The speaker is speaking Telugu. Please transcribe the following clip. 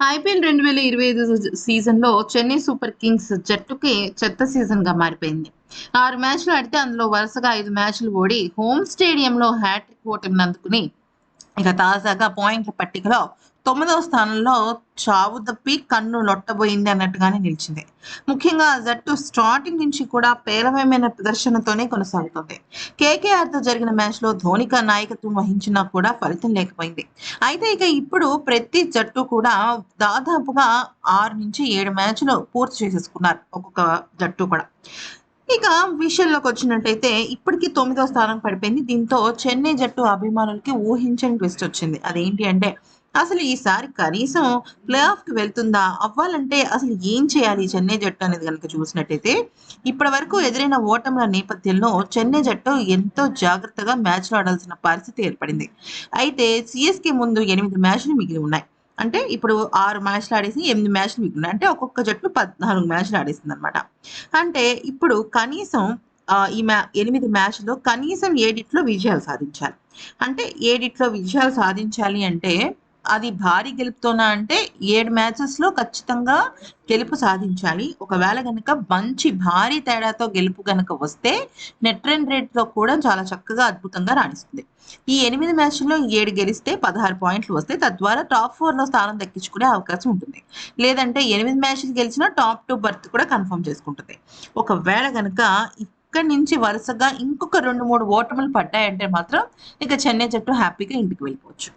ఐపీఎల్ రెండు వేల ఇరవై ఐదు సీజన్లో చెన్నై సూపర్ కింగ్స్ జట్టుకి చెత్త సీజన్గా మారిపోయింది. ఆరు మ్యాచ్లు ఆడితే అందులో వరుసగా ఐదు మ్యాచ్లు ఓడి హోమ్ స్టేడియంలో హ్యాట్రిక్ ఓటమిని అందుకుని ఇక తాజాగా పాయింట్ల పట్టికలో తొమ్మిదవ స్థానంలో చావు తప్పి కన్ను లొట్టబోయింది అన్నట్టుగానే నిలిచింది. ముఖ్యంగా ఆ జట్టు స్టార్టింగ్ నుంచి కూడా పేలవమైన ప్రదర్శనతోనే కొనసాగుతోంది. కేకేఆర్తో జరిగిన మ్యాచ్లో ధోనిక నాయకత్వం వహించినా కూడా ఫలితం లేకపోయింది. అయితే ఇక ఇప్పుడు ప్రతి జట్టు కూడా దాదాపుగా ఆరు నుంచి ఏడు మ్యాచ్లు పూర్తి చేసేసుకున్నారు ఒక్కొక్క జట్టు కూడా. ఇక విషయంలోకి వచ్చినట్టయితే ఇప్పటికీ తొమ్మిదో స్థానం పడిపోయింది. దీంతో చెన్నై జట్టు అభిమానులకి ఊహించని ట్విస్ట్ వచ్చింది. అదేంటి అంటే అసలు ఈసారి కనీసం ప్లే ఆఫ్కి వెళ్తుందా అవ్వాలంటే అసలు ఏం చేయాలి చెన్నై జట్టు అనేది కనుక చూసినట్టయితే ఇప్పటి వరకు ఎదురైన ఓటముల నేపథ్యంలో చెన్నై జట్టు ఎంతో జాగ్రత్తగా మ్యాచ్లు ఆడాల్సిన పరిస్థితి ఏర్పడింది. అయితే సిఎస్కే ముందు ఎనిమిది మ్యాచ్లు మిగిలి ఉన్నాయి. అంటే ఇప్పుడు ఆరు మ్యాచ్లు ఆడేసి ఎనిమిది మ్యాచ్లు మిగిలిన అంటే ఒక్కొక్క జట్టు పద్నాలుగు మ్యాచ్లు ఆడేసింది అనమాట అంటే ఇప్పుడు కనీసం ఈ మ్యా ఎనిమిది మ్యాచ్లో కనీసం ఏడిట్లో విజయాలు సాధించాలి. అంటే ఏడిట్లో విజయాలు సాధించాలి అంటే అది భారీ గెలుపుతోనా అంటే ఏడు మ్యాచెస్లో ఖచ్చితంగా గెలుపు సాధించాలి. ఒకవేళ కనుక మంచి భారీ తేడాతో గెలుపు కనుక వస్తే నెట్ రన్ రేట్తో కూడా చాలా చక్కగా అద్భుతంగా రాణిస్తుంది. ఈ ఎనిమిది మ్యాచ్ల్లో ఏడు గెలిస్తే పదహారు పాయింట్లు వస్తే తద్వారా టాప్ ఫోర్లో స్థానం దక్కించుకునే అవకాశం ఉంటుంది. లేదంటే ఎనిమిది మ్యాచ్లు గెలిచినా టాప్ టూ బర్త్ కూడా కన్ఫర్మ్ చేసుకుంటుంది. ఒకవేళ కనుక ఇక్కడి నుంచి వరుసగా ఇంకొక రెండు మూడు ఓటములు పడ్డాయంటే మాత్రం ఇక చెన్నై జట్టు హ్యాపీగా ఇంటికి వెళ్ళిపోవచ్చు.